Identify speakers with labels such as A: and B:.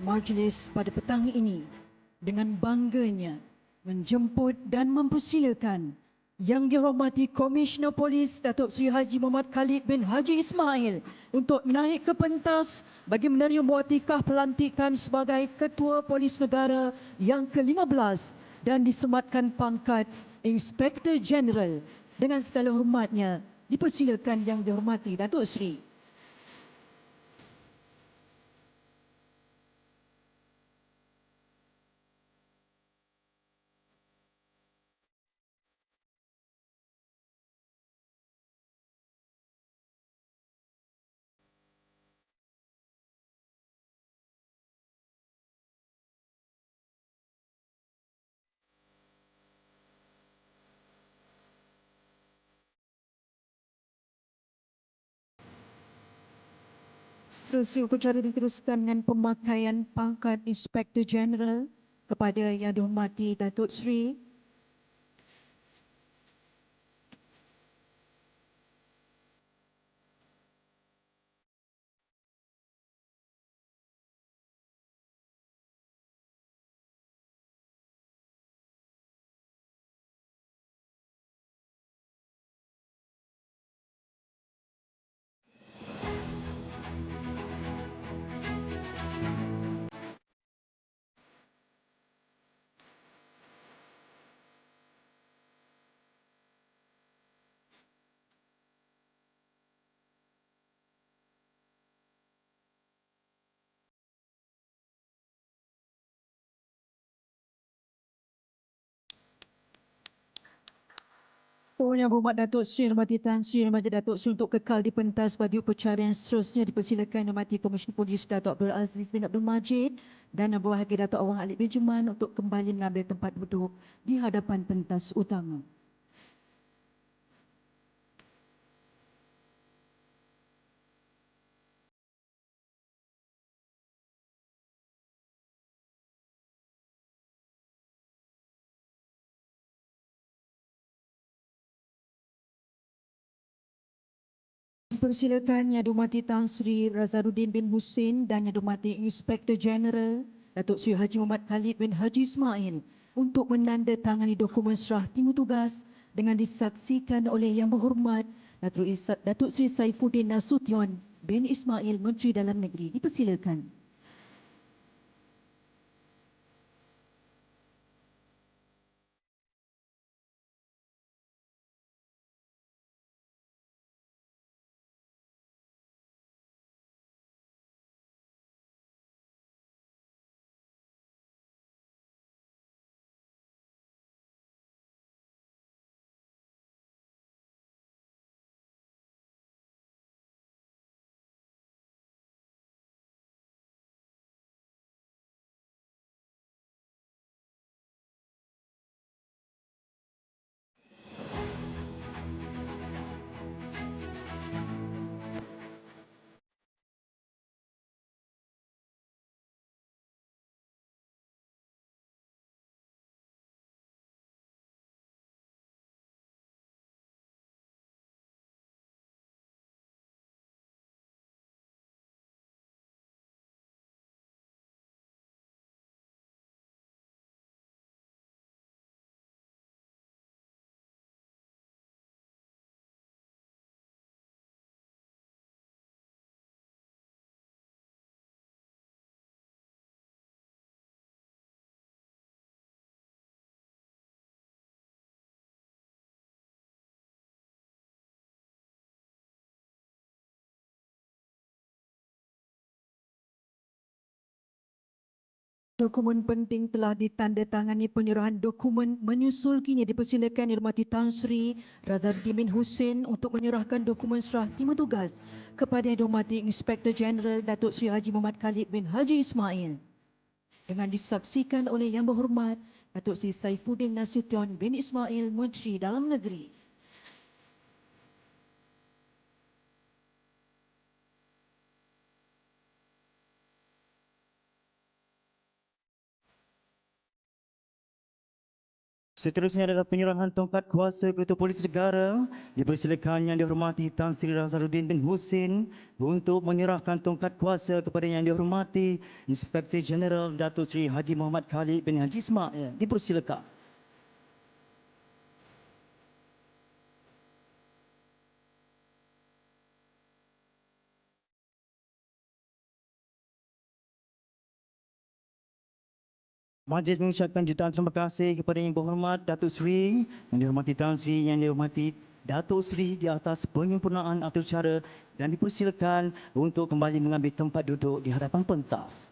A: majlis pada petang ini dengan bangganya menjemput dan mempersilakan yang dihormati Komisioner Polis Datuk Seri Haji Muhammad Khalid bin Haji Ismail untuk naik ke pentas bagi menerima muatikah pelantikan sebagai Ketua Polis Negara yang ke-15 dan disematkan pangkat Inspektor General dengan segala hormatnya dipersilakan yang dihormati Datuk Seri. Seterusnya upacara diteruskan dengan pemakaian pangkat Inspektor General kepada yang dihormati Datuk Seri Puan Yang Berhormat Datuk Seri Hormati Tan Sri Hormati Datuk Seri untuk kekal di pentas bagi upacara yang seterusnya dipersilakan Hormati Komisioner Polis Datuk Abdul Aziz bin Abdul Majid dan Yang Berbahagia Datuk Awang Alik Benjamin untuk kembali mengambil tempat duduk di hadapan pentas utama. Dipersilakan Yang Dihormati Tan Sri Razaruddin bin Hussein dan Yang Dihormati Inspektor General Datuk Seri Haji Muhammad Khalid bin Haji Ismail untuk menandatangani dokumen serah timu tugas dengan disaksikan oleh Yang Berhormat Datuk Seri Saifuddin Nasution bin Ismail Menteri Dalam Negeri. Dipersilakan. Dokumen penting telah ditandatangani penyerahan dokumen menyusul kini dipersilakan Irmati Tan Sri Razaruddin bin Hussein untuk menyerahkan dokumen serah timah tugas kepada Yang Dihormati Inspektor Jeneral Datuk Sri Haji Muhammad Khalid bin Haji Ismail dengan disaksikan oleh Yang Berhormat Datuk Sri Saifuddin Nasution bin Ismail Menteri Dalam Negeri.
B: Seterusnya adalah penyerahan tongkat kuasa Ketua Polis Negara. Dipersilakan yang dihormati Tan Sri Razaruddin bin Hussein untuk menyerahkan tongkat kuasa kepada yang dihormati Inspektor Jeneral Datuk Seri Haji Muhammad Khalid bin Haji Ismail. Dipersilakan. Majlis mengucapkan jutaan terima kasih kepada Yang Berhormat Datuk Seri, Yang dihormati Tan Sri, Yang dihormati Datuk Seri di atas penyempurnaan atur cara dan dipersilakan untuk kembali mengambil tempat duduk di hadapan pentas.